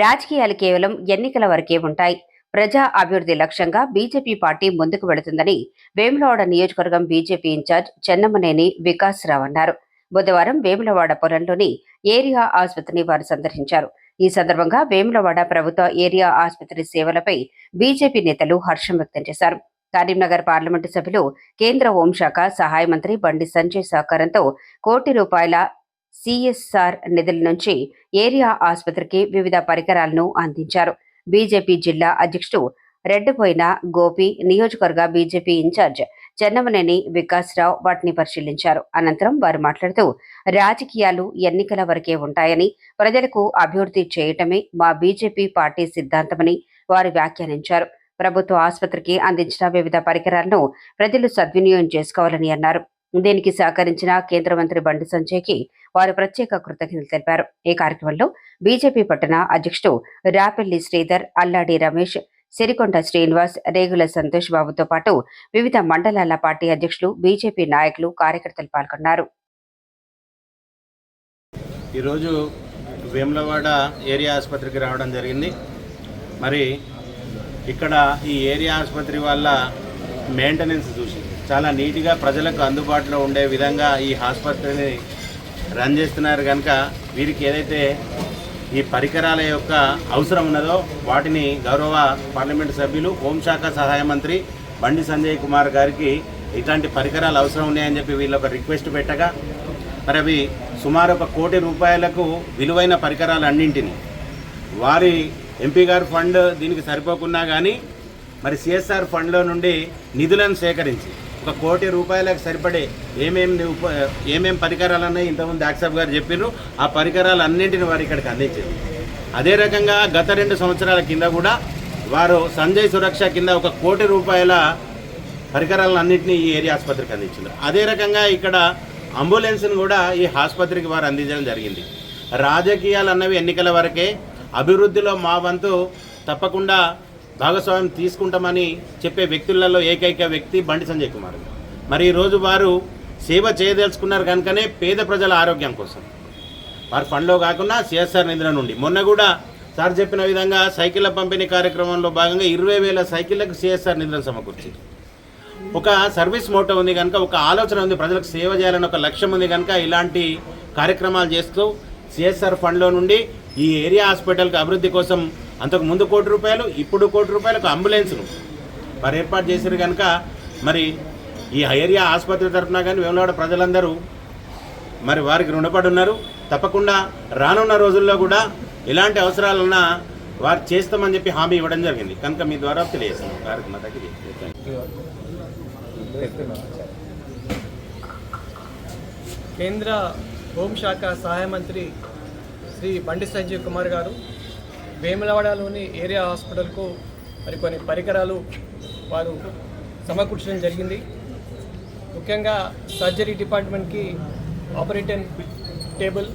రాజకీయాలు కేవలం ఎన్నికల వరకే ఉంటాయి. ప్రజా అభివృద్ధి లక్ష్యంగా బీజేపీ పార్టీ ముందుకు వెళుతుందని వేములవాడ నియోజకవర్గం బీజేపీ ఇన్ఛార్జ్ చెన్నమనేని వికాస్ రావు అన్నారు. బుధవారం వేములవాడ పొలంలోని ఏరియా ఆసుపత్రిని వారు సందర్శించారు. ఈ సందర్భంగా వేములవాడ ప్రభుత్వ ఏరియా ఆసుపత్రి సేవలపై బీజేపీ నేతలు హర్షం వ్యక్తం చేశారు. కరీంనగర్ పార్లమెంటు సభ్యులు కేంద్ర హోంశాఖ సహాయ మంత్రి బండి సంజయ్ సహకారంతో కోటి రూపాయల సిఎస్ఆర్ నిధుల నుంచి ఏరియా ఆసుపత్రికి వివిధ పరికరాలను అందించారు. బీజేపీ జిల్లా అధ్యక్షుడు రెడ్డిపోయిన గోపి నియోజకవర్గ బీజేపీ ఇన్ఛార్జ్ చెన్నమనేని వికాసరావు వాటిని పరిశీలించారు. అనంతరం వారు మాట్లాడుతూ రాజకీయాలు ఎన్నికల వరకే ఉంటాయని ప్రజలకు అభివృద్ధి చేయటమే మా బీజేపీ పార్టీ సిద్ధాంతమని వారు వ్యాఖ్యానించారు. ప్రభుత్వ ఆసుపత్రికి అందించిన వివిధ పరికరాలను ప్రజలు సద్వినియోగం చేసుకోవాలని అన్నారు. దీనికి సహకరించిన కేంద్ర మంత్రి బండి సంజయ్కి వారు ప్రత్యేక కృతజ్ఞతలు తెలిపారు. ఈ కార్యక్రమంలో బీజేపీ పట్టణ అధ్యక్షుడు రాపెల్లి శ్రీధర్ అల్లాడి రమేష్ సిరికొండ శ్రీనివాస్ రేగుల సంతోష్ బాబుతో పాటు వివిధ మండలాల పార్టీ అధ్యక్షులు బీజేపీ నాయకులు కార్యకర్తలు పాల్గొన్నారు. ఈరోజు వేములవాడ ఏరియా ఆసుపత్రికి రావడం జరిగింది. మరి ఇక్కడ ఈ ఏరియా ఆసుపత్రి వల్ల మెయింటెనెన్స్ చూసి చాలా నీట్గా ప్రజలకు అందుబాటులో ఉండే విధంగా ఈ ఆసుపత్రిని రన్ చేస్తున్నారు కనుక వీరికి ఏదైతే ఈ పరికరాల యొక్క అవసరం ఉన్నదో వాటిని గౌరవ పార్లమెంటు సభ్యులు హోంశాఖ సహాయ మంత్రి బండి సంజయ్ కుమార్ గారికి ఇట్లాంటి పరికరాలు అవసరం ఉన్నాయని చెప్పి వీళ్ళు ఒక రిక్వెస్ట్ పెట్టగా మరి అవి సుమారు ఒక కోటి రూపాయలకు విలువైన పరికరాలు అన్నింటినీ. వారి ఎంపీ గారు ఫండ్ దీనికి సరిపోకున్నా కానీ మరి సిఎస్ఆర్ ఫండ్లో నుండి నిధులను సేకరించి ఒక కోటి రూపాయలకు సరిపడే ఏమేమి ఏమేమి పరికరాలు అన్నాయి ఇంతకుముందు యాక్సప్ గారు చెప్పారు ఆ పరికరాలు అన్నింటిని వారు ఇక్కడికి అందించారు. అదే రకంగా గత రెండు సంవత్సరాల కింద కూడా వారు సంజయ్ సురక్ష కింద ఒక కోటి రూపాయల పరికరాలను అన్నింటినీ ఈ ఏరియా ఆసుపత్రికి అందించారు అదే రకంగా ఇక్కడ అంబులెన్స్ను కూడా ఈ ఆసుపత్రికి వారు అందించడం జరిగింది. రాజకీయాలు అన్నవి ఎన్నికల వరకే అభివృద్ధిలో మా వంతు తప్పకుండా భాగస్వామ్యం తీసుకుంటామని చెప్పే వ్యక్తులలో ఏకైక వ్యక్తి బండి సంజయ్ కుమార్. మరి ఈరోజు వారు సేవ చేయదలుచుకున్నారు కనుకనే పేద ప్రజల ఆరోగ్యం కోసం. వారి ఫండ్లో కాకుండా సిఎస్ఆర్ నిధుల నుండి. మొన్న కూడా సార్ చెప్పిన విధంగా సైకిళ్ళ పంపిణీ కార్యక్రమంలో భాగంగా ఇరవై వేల సైకిళ్ళకు సిఎస్ఆర్ నిధులను సమకూర్చింది. ఒక సర్వీస్ మోటో ఉంది కనుక ఒక ఆలోచన ఉంది. ప్రజలకు సేవ చేయాలని ఒక లక్ష్యం ఉంది కనుక ఇలాంటి కార్యక్రమాలు చేస్తూ సిఎస్ఆర్ ఫండ్లో నుండి ఈ ఏరియా హాస్పిటల్కి అభివృద్ధి కోసం అంతకు ముందు కోటి రూపాయలు ఇప్పుడు కోటి రూపాయలకు అంబులెన్స్ను వారు ఏర్పాటు చేశారు కనుక మరి ఈ ఏరియా ఆసుపత్రి తరఫున కానీ వేములవాడ ప్రజలందరూ మరి వారికి రుణపడి ఉన్నారు తప్పకుండా రానున్న రోజుల్లో కూడా ఎలాంటి అవసరాలున్నా వారు చేస్తామని చెప్పి హామీ ఇవ్వడం జరిగింది. కనుక మీ ద్వారా తెలియజేస్తాను వారికి మా దగ్గర కేంద్ర హోంశాఖ సహాయ మంత్రి శ్రీ బండి సంజీవ్ కుమార్ గారు వేములవాడలోని ఏరియా హాస్పిటల్కు మరికొన్ని పరికరాలు వారు సమకూర్చడం జరిగింది. ముఖ్యంగా సర్జరీ డిపార్ట్మెంట్కి operating table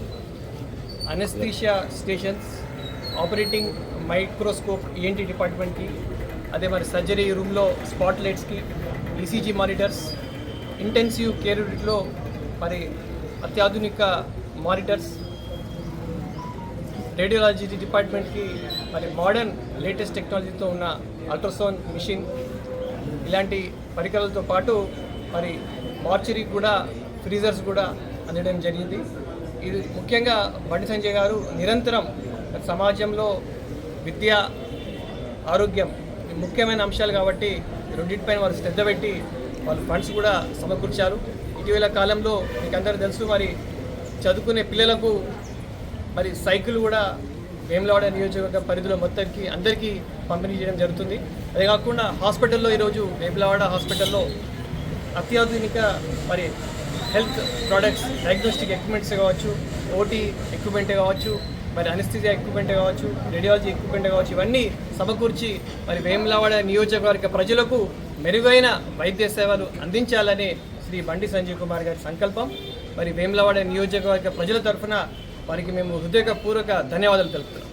anaesthesia stations operating microscope ENT డిపార్ట్మెంట్కి అదే మరి సర్జరీ రూమ్లో స్పాట్ లైట్స్కి ఈసీజీ మానిటర్స్ ఇంటెన్సివ్ కేర్ యూనిట్లో మరి అత్యాధునిక మానిటర్స్ రేడియాలజీ డిపార్ట్మెంట్కి మరి మోడర్న్ లేటెస్ట్ టెక్నాలజీతో ఉన్న అల్ట్రాసౌండ్ మిషన్ ఇలాంటి పరికరాలతో పాటు మరి మార్చరీ కూడా ఫ్రీజర్స్ కూడా అందడం జరిగింది. ఇది ముఖ్యంగా బండి సంజయ్ గారు నిరంతరం సమాజంలో విద్య ఆరోగ్యం ముఖ్యమైన అంశాలు కాబట్టి రెండింటిపైన వారు శ్రద్ధ పెట్టి వాళ్ళు ఫండ్స్ కూడా సమకూర్చారు. ఇటీవల కాలంలో మీకు అందరూ తెలుసు మరి చదువుకునే పిల్లలకు మరి సైకిల్ కూడా వేములవాడ నియోజకవర్గ పరిధిలో మొత్తానికి అందరికీ పంపిణీ చేయడం జరుగుతుంది. అదే కాకుండా హాస్పిటల్లో ఈరోజు వేములవాడ హాస్పిటల్లో అత్యాధునిక మరి హెల్త్ ప్రోడక్ట్స్ డయాగ్నోస్టిక్ ఎక్విప్మెంట్స్ కావచ్చు ఓటీ ఎక్విప్మెంట్ కావచ్చు మరి అనిస్థిజియా ఎక్విప్మెంట్ కావచ్చు రేడియాలజీ ఎక్విప్మెంట్ కావచ్చు ఇవన్నీ సమకూర్చి మరి వేములవాడ నియోజకవర్గ ప్రజలకు మెరుగైన వైద్య సేవలు అందించాలనే శ్రీ బండి సంజీవ్ కుమార్ గారి సంకల్పం. మరి వేములవాడ నియోజకవర్గ ప్రజల తరఫున వారికి మేము హృదయపూర్వక ధన్యవాదాలు తెలుపుతున్నాం.